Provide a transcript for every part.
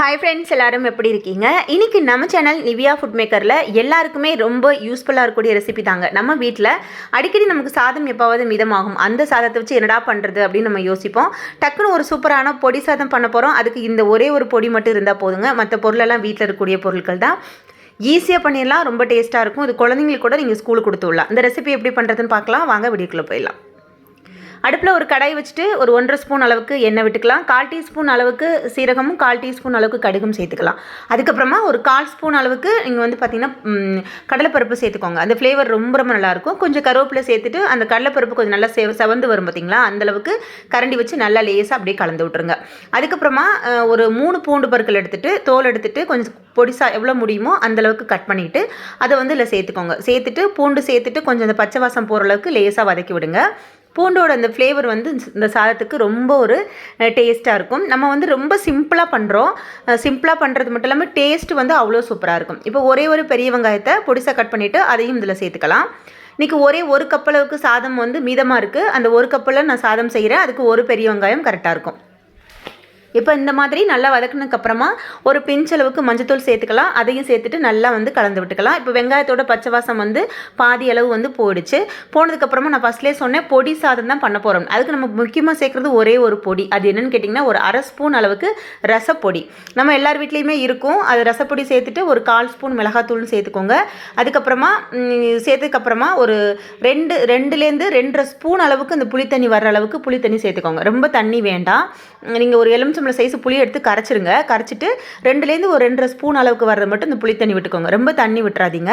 Hi friends எல்லாரும் எப்படி இருக்கீங்க? இன்னைக்கு நம்ம சேனல் நிவியா ஃபுட் மேக்கரில் எல்லாருக்குமே ரொம்ப யூஸ்ஃபுல்லாக இருக்கக்கூடிய ரெசிபி தாங்க. நம்ம வீட்டில் அடிக்கடி நமக்கு சாதம் எப்பாவது மிதமாகும். அந்த சாதத்தை வச்சு என்னடா பண்ணுறது அப்படின்னு நம்ம யோசிப்போம். டக்குன்னு ஒரு சூப்பரான பொடி சாதம் பண்ண போகிறோம் அதுக்கு இந்த ஒரே ஒரு பொடி மட்டும் இருந்தால் போதுங்க. மற்ற பொருளெல்லாம் வீட்டில் இருக்கக்கூடிய பொருட்கள் தான். ஈஸியாக பண்ணிடலாம். ரொம்ப டேஸ்ட்டாக இருக்கும். இது குழந்தைங்களுக்கு கூட நீங்கள் ஸ்கூலுக்கு கொடுத்து விடலாம். இந்த ரெசிபி எப்படி பண்ணுறதுன்னு பார்க்கலாம். வாங்க வீடியோக்குள்ளே போயிடலாம். அடுப்பில் ஒரு கடாய் வச்சுட்டு ஒரு ஒன்றரை ஸ்பூன் அளவுக்கு எண்ணெய் விட்டுக்கலாம். கால் டீஸ்பூன் அளவுக்கு சீரகமும் கால் டீஸ்பூன் அளவுக்கு கடுகும் சேர்த்துக்கலாம். அதுக்கப்புறமா ஒரு கால் ஸ்பூன் அளவுக்கு நீங்கள் வந்து பார்த்திங்கன்னா கடலைப்பருப்பு சேர்த்துக்கோங்க. அந்த ஃப்ளேவர் ரொம்ப ரொம்ப நல்லாயிருக்கும். கொஞ்சம் கருவேப்பிலை சேர்த்துட்டு அந்த கடலைப்பருப்பு கொஞ்சம் நல்லா செவ செவந்து வரும் பார்த்தீங்களா அந்தளவுக்கு கரண்டி வச்சு நல்லா லேசாக அப்படியே கலந்து விட்ருங்க அதுக்கப்புறமா ஒரு மூணு பூண்டு பற்கள் எடுத்துகிட்டு தோல் எடுத்துகிட்டு கொஞ்சம் பொடிசாக எவ்வளோ முடியுமோ அந்த அளவுக்கு கட் பண்ணிவிட்டு அதை வந்து இதில் சேர்த்துக்கோங்க. சேர்த்துட்டு பூண்டு சேர்த்துட்டு கொஞ்சம் அந்த பச்சை வாசம் போகிற அளவுக்கு லேசாக வதக்கி விடுங்க. பூண்டோட அந்த ஃப்ளேவர் வந்து இந்த சாதத்துக்கு ரொம்ப ஒரு டேஸ்ட்டாக இருக்கும். நம்ம வந்து ரொம்ப சிம்பிளாக பண்ணுறோம் சிம்பிளாக பண்ணுறது மட்டும் இல்லாமல் டேஸ்ட் வந்து அவ்வளோ சூப்பராக இருக்கும். இப்போ ஒரே ஒரு பெரிய வெங்காயத்தை பொடிசாக கட் பண்ணிவிட்டு அதையும் இதில் சேர்த்துக்கலாம். இன்றைக்கி ஒரே ஒரு கப் அளவுக்கு சாதம் வந்து மீதமாக இருக்குது அந்த ஒரு கப்பில் நான் சாதம் செய்கிறேன் அதுக்கு ஒரு பெரிய வெங்காயம் கரெக்டாக இருக்கும். இப்போ இந்த மாதிரி நல்லா வதக்கினதுக்கப்புறமா ஒரு பிஞ்சளவுக்கு மஞ்சத்தூள் சேர்த்துக்கலாம். அதையும் சேர்த்துட்டு நல்லா வந்து கலந்து விட்டுக்கலாம். இப்போ வெங்காயத்தோட பச்சை வாசம் வந்து பாதி அளவு வந்து போயிடுச்சு. போனதுக்கப்புறமா நான் ஃபஸ்ட்லேயே சொன்னேன் பொடி சாதம் தான் பண்ண போகிறோம் அதுக்கு நம்ம முக்கியமாக சேர்க்குறது ஒரே ஒரு பொடி. அது என்னென்னு கேட்டிங்கன்னா ஒரு அரை ஸ்பூன் அளவுக்கு ரசப்பொடி. நம்ம எல்லார் வீட்லேயுமே இருக்கும். அது ரசப்பொடி சேர்த்துட்டு ஒரு கால் ஸ்பூன் மிளகாத்தூள்னு சேர்த்துக்கோங்க. அதுக்கப்புறமா சேர்த்ததுக்கப்புறமா ஒரு ரெண்டு ரெண்டுலேருந்து ரெண்டரை ஸ்பூன் அளவுக்கு அந்த புளித்தண்ணி வர்ற அளவுக்கு புளித்தண்ணி சேர்த்துக்கோங்க. ரொம்ப தண்ணி வேண்டாம். நீங்கள் ஒரு எலுமிச்சம்பழம் சைஸ் புளி எடுத்து கரைச்சிருங்க. கரைச்சிட்டு ரெண்டுலேருந்து ஒரு ரெண்டரை ஸ்பூன் அளவுக்கு வர்றது மட்டும் இந்த புளித்தண்ணி விட்டுக்கோங்க. ரொம்ப தண்ணி விட்டுறாதீங்க.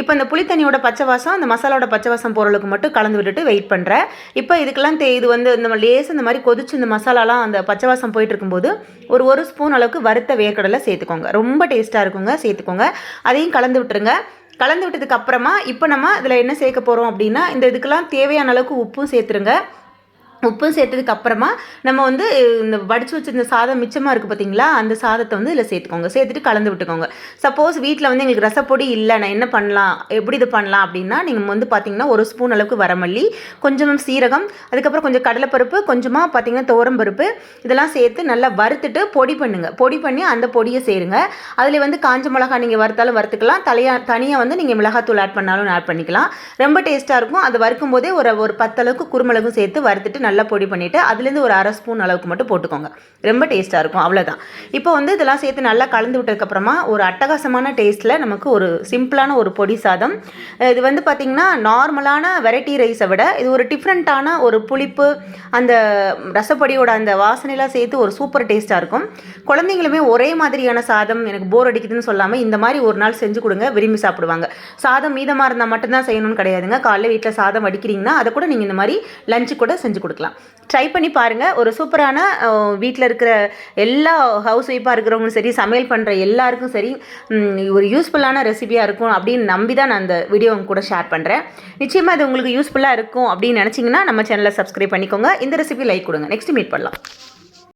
இப்போ இந்த புளித்தண்ணியோட பச்சை வாசம் அந்த மசாலாவோட பச்சை வாசம் போகிறளுக்கு மட்டும் கலந்து விட்டுட்டு வெயிட் பண்ணுறேன் இப்போ இதுக்கெல்லாம் தே இது வந்து இந்த லேஸ் இந்த மாதிரி கொதிச்சு இந்த மசாலாலாம் அந்த பச்சை வாசம் போயிட்டு இருக்கும்போது ஒரு ஒரு ஸ்பூன் அளவுக்கு வறுத்த வேர்க்கடலை சேர்த்துக்கோங்க. ரொம்ப டேஸ்ட்டாக இருக்குங்க சேர்த்துக்கோங்க. அதையும் கலந்து விட்டுருங்க. கலந்து விட்டதுக்கு அப்புறமா இப்போ நம்ம இதில் என்ன சேர்க்க போகிறோம் அப்படின்னா இந்த இதுக்கெல்லாம் தேவையான அளவுக்கு உப்பும் சேர்த்துருங்க. உப்பு சேர்த்ததுக்கு அப்புறமா நம்ம வந்து இந்த வடிச்சு வச்சிருந்த சாதம் மிச்சமாக இருக்குது பார்த்தீங்களா அந்த சாதத்தை வந்து இதில் சேர்த்துக்கோங்க. சேர்த்துட்டு கலந்து விட்டுக்கோங்க. சப்போஸ் வீட்டில் வந்து எங்களுக்கு ரசப்பொடி இல்லை நான் என்ன பண்ணலாம்? எப்படி இது பண்ணலாம் அப்படின்னா நீங்கள் வந்து பார்த்தீங்கன்னா ஒரு ஸ்பூன் அளவுக்கு வரமல்லி கொஞ்சம் சீரகம் அதுக்கப்புறம் கொஞ்சம் கடலைப்பருப்பு கொஞ்சமாக பார்த்தீங்கன்னா துவரம்பருப்பு இதெல்லாம் சேர்த்து நல்லா வறுத்துட்டு பொடி பண்ணுங்கள் பொடி பண்ணி அந்த பொடியை சேருங்க. அதில் வந்து காஞ்ச மிளகா நீங்கள் வறுத்தாலும் வறுத்துக்கலாம். தலையா தனியாக வந்து நீங்கள் மிளகாத்தூள் ஆட் பண்ணாலும் ஆட் பண்ணிக்கலாம். ரொம்ப டேஸ்ட்டாக இருக்கும். அது வறுக்கும் போதே ஒரு ஒரு பத்தளவுக்கு குருமிளகும் சேர்த்து வறுத்துட்டு நல்லா நல்லா பொடி பண்ணிவிட்டு அதுலேருந்து ஒரு அரை ஸ்பூன் அளவுக்கு மட்டும் போட்டுக்கோங்க. ரொம்ப டேஸ்ட்டாக இருக்கும் அவ்வளோதான் இப்போ வந்து இதெல்லாம் சேர்த்து நல்லா கலந்து விட்டதுக்கப்புறமா ஒரு அட்டகாசமான டேஸ்ட்டில் நமக்கு ஒரு சிம்பிளான ஒரு பொடி சாதம். இது வந்து பார்த்திங்கன்னா நார்மலான வெரைட்டி ரைஸை விட இது ஒரு டிஃப்ரெண்ட்டான ஒரு புளிப்பு அந்த ரசப்பொடியோட அந்த வாசனைலாம் சேர்த்து ஒரு சூப்பர் டேஸ்ட்டாக இருக்கும். குழந்தைங்களுமே ஒரே மாதிரியான சாதம் எனக்கு போர் அடிக்குதுன்னு சொல்லாமல் இந்த மாதிரி ஒரு நாள் செஞ்சு கொடுங்க விரும்பி சாப்பிடுவாங்க. சாதம் மீதமாக இருந்தால் மட்டும்தான் செய்யணும்னு கிடையாதுங்க. காலைல வீட்டில் சாதம் வடிக்கிறீங்கன்னா அதை கூட நீங்கள் இந்த மாதிரி லஞ்சு கூட செஞ்சு கொடுக்கலாம். ட்ரை பண்ணி பாருங்கள் ஒரு சூப்பரான வீட்டில் இருக்கிற எல்லா ஹவுஸ் ஒய்ஃபாக இருக்கிறவங்களும் சரி சமையல் பண்ணுற எல்லாருக்கும் சரி ஒரு யூஸ்ஃபுல்லான ரெசிபியாக இருக்கும் அப்படின்னு நம்பி தான் நான் அந்த வீடியோ உங்க கூட ஷேர் பண்ணுறேன் நிச்சயமாக இது உங்களுக்கு யூஸ்ஃபுல்லாக இருக்கும் அப்படின்னு நினச்சிங்கன்னா நம்ம சேனலை சப்ஸ்கிரைப் பண்ணிக்கோங்க. இந்த ரெசிபி லைக் கொடுங்க. நெக்ஸ்ட் மீட் பண்ணலாம்.